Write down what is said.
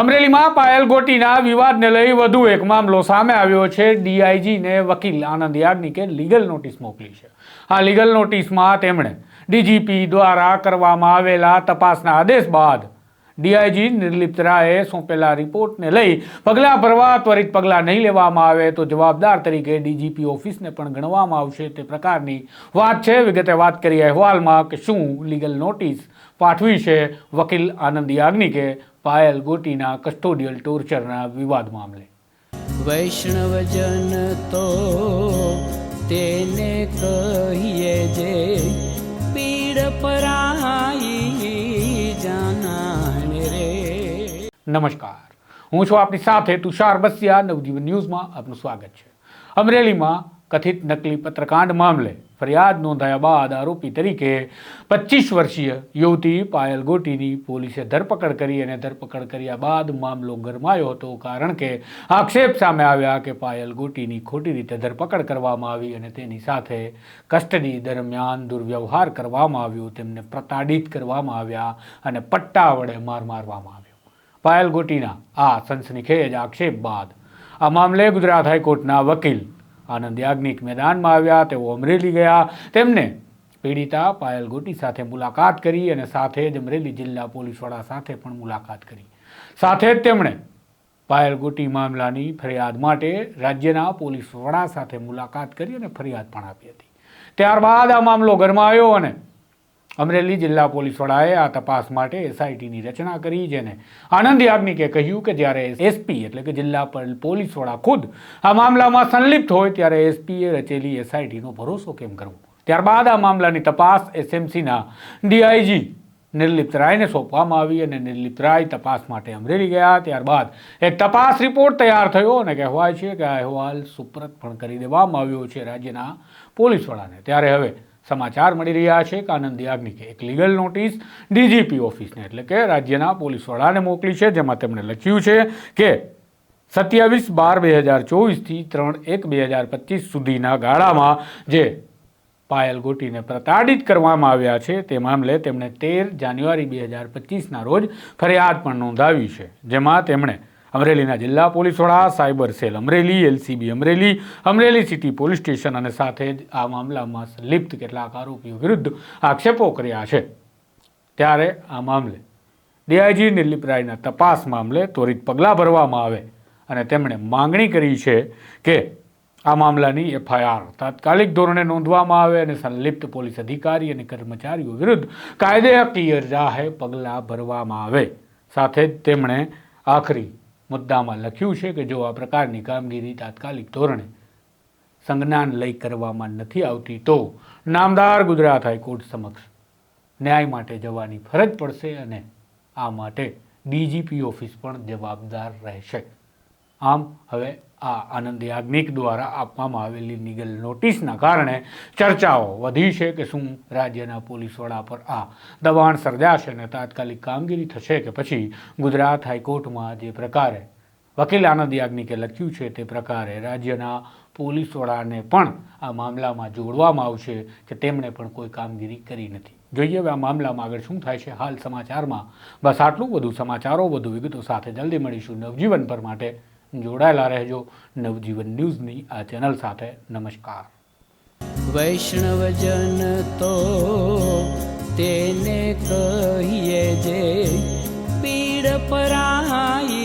અમરેલીમાં પાયલ ગોટીના વિવાદને લઈ વધુ એક મામલો સામે આવ્યો છે. ડીઆઈજીને વકીલ આનંદ યાજ્ઞિકે લીગલ નોટિસ મોકલી છે. આ લીગલ નોટિસમાં તેમણે ડીજીપી દ્વારા કરવામાં આવેલા તપાસના આદેશ બાદ ડીઆઈજી નિર્લિપ્ત રાયે સોંપેલા રિપોર્ટને લઈ પગલાં ભરવા, ત્વરિત પગલાં નહીં લેવામાં આવે તો જવાબદાર તરીકે ડીજીપી ઓફિસને પણ ગણવામાં આવશે તે પ્રકારની વાત છે. વિગતે વાત કરીએ અહેવાલમાં કે શું લીગલ નોટિસ પાઠવી છે વકીલ આનંદ યાજ્ઞિકે પાયલ ગોટીના કસ્ટોડિયલ ટોર્ચરના વિવાદ મામલે. વૈષ્ણવજન તો તેને કહીએ જે પીડ પરાઈ નમસ્કાર. હું છું આપની સાથે તુષાર બસિયા. નવજીવન ન્યૂઝમાં આપનું સ્વાગત છે. અમરેલીમાં કથિત નકલી પત્રકાંડ મામલે ફરિયાદ નોંધાયા બાદ આરોપી તરીકે પચીસ વર્ષીય યુવતી પાયલ ગોટીની પોલીસે ધરપકડ કરી અને ધરપકડ કર્યા બાદ મામલો ગરમાયો હતો કારણ કે આક્ષેપ સામે આવ્યા કે પાયલ ગોટીની ખોટી રીતે ધરપકડ કરવામાં આવી અને તેની સાથે કસ્ટડી દરમિયાન દુર્વ્યવહાર કરવામાં આવ્યો, તેમને પ્રતાડિત કરવામાં આવ્યા અને પટ્ટા વડે માર મારવામાં આવ્યો. પાયલ ગોટીના આ સનસનીખેજ આક્ષેપ બાદ આ મામલે ગુજરાત હાઈકોર્ટના વકીલ આનંદ યાજ્ઞિક મેદાનમાં આવ્યા, તેઓ અમરેલી ગયા. તેમને પીડિતા પાયલ ગોટી સાથે મુલાકાત કરી અને સાથે જ અમરેલી જિલ્લા પોલીસ વડા સાથે પણ મુલાકાત કરી. સાથે જ તેમણે પાયલ ગોટી મામલાની ફરિયાદ માટે રાજ્યના પોલીસ વડા સાથે મુલાકાત કરી અને ફરિયાદ પણ આપી હતી. ત્યારબાદ આ મામલો ગરમાયો અને અમરેલી જિલ્લા પોલીસ વડાએ આ તપાસ માટે એસઆઈટીની રચના કરી જેને આનંદ યાજ્ઞિકે કહ્યું કે જ્યારે એસપી એટલે કે જિલ્લા પોલીસ વડા ખુદ આ મામલામાં સંલિપ્ત હોય ત્યારે એસપીએ રચેલી એસઆઈટીનો ભરોસો કેમ કરવો? ત્યારબાદ આ મામલાની તપાસ એસએમસીના ડીઆઈજી નિર્લિપ્ત રાયને સોંપવામાં આવી અને નિર્લિપ્ત રાય તપાસ માટે અમરેલી ગયા. ત્યારબાદ એક તપાસ રિપોર્ટ તૈયાર થયો અને કહેવાય છે કે આ અહેવાલ સુપ્રત પણ કરી દેવામાં આવ્યો છે રાજ્યના પોલીસ વડાને. ત્યારે હવે સમાચાર મળી રહ્યા છે કે આનંદ યાજ્ઞિકે એક લીગલ નોટિસ ડીજીપી ઓફિસને, એટલે કે રાજ્યના પોલીસ વડાને મોકલી છે, જેમાં તેમણે લખ્યું છે કે સત્યાવીસ બાર બે હજાર ચોવીસથી ત્રણ એક બે હજાર પચીસ સુધીના ગાળામાં જે પાયલ ગોટીને પ્રતાડિત કરવામાં આવ્યા છે તે મામલે તેમણે તેર જાન્યુઆરી બે હજાર પચીસના રોજ ફરિયાદ પણ નોંધાવી છે, જેમાં તેમણે અમરેલીના જિલ્લા પોલીસ વડા, cyber cell Amreli, LCB Amreli Amreli city police station અને સાથે જ આ મામલામાં સંલિપ્ત કેટલાક આરોપીઓ વિરુદ્ધ આક્ષેપો કર્યા છે. ત્યારે આ મામલે ડીઆઈજી નિર્લિપ રાયના તપાસ મામલે ત્વરિત પગલાં ભરવામાં આવે અને તેમણે માંગણી કરી છે કે આ મામલાની એફઆઈઆર તાત્કાલિક ધોરણે નોંધવામાં આવે અને સંલિપ્ત પોલીસ અધિકારી અને કર્મચારીઓ વિરુદ્ધ કાયદેકીય રાહે પગલાં ભરવામાં આવે. સાથે જ તેમણે આખરી મુદ્દામાં લખ્યું છે કે જો આ પ્રકારની કામગીરી તાત્કાલિક ધોરણે સંજ્ઞાન લઈ કરવામાં નથી આવતી, તો નામદાર ગુજરાત હાઈકોર્ટ સમક્ષ ન્યાય માટે જવાની ફરજ પડશે અને આ માટે ડીજીપી ઓફિસ પણ જવાબદાર રહેશે. આમ હવે આ આનંદ યાજ્ઞિક દ્વારા આપવામાં આવેલી લીગલ નોટિસના કારણે ચર્ચાઓ વધી છે કે શું રાજ્યના પોલીસ વડા પર આ દબાણ સર્જાશે અને તાત્કાલિક કામગીરી થશે કે પછી ગુજરાત હાઈકોર્ટમાં જે પ્રકારે વકીલ આનંદ યાજ્ઞિકે લખ્યું છે તે પ્રકારે રાજ્યના પોલીસ વડાને પણ આ મામલામાં જોડવામાં આવશે કે તેમણે પણ કોઈ કામગીરી કરી નથી. જોઈએ આ મામલામાં આગળ શું થાય છે. હાલ સમાચારમાં બસ આટલું. વધુ સમાચારો, વધુ વિગતો સાથે જલ્દી મળીશું નવજીવન પર માટે. જોડાયેલા રહેજો. નવજીવન ન્યૂઝની આ ચેનલ સાથે નમસ્કાર. વૈષ્ણવજન તો તેને કહીએ જે પીડ પરાઈ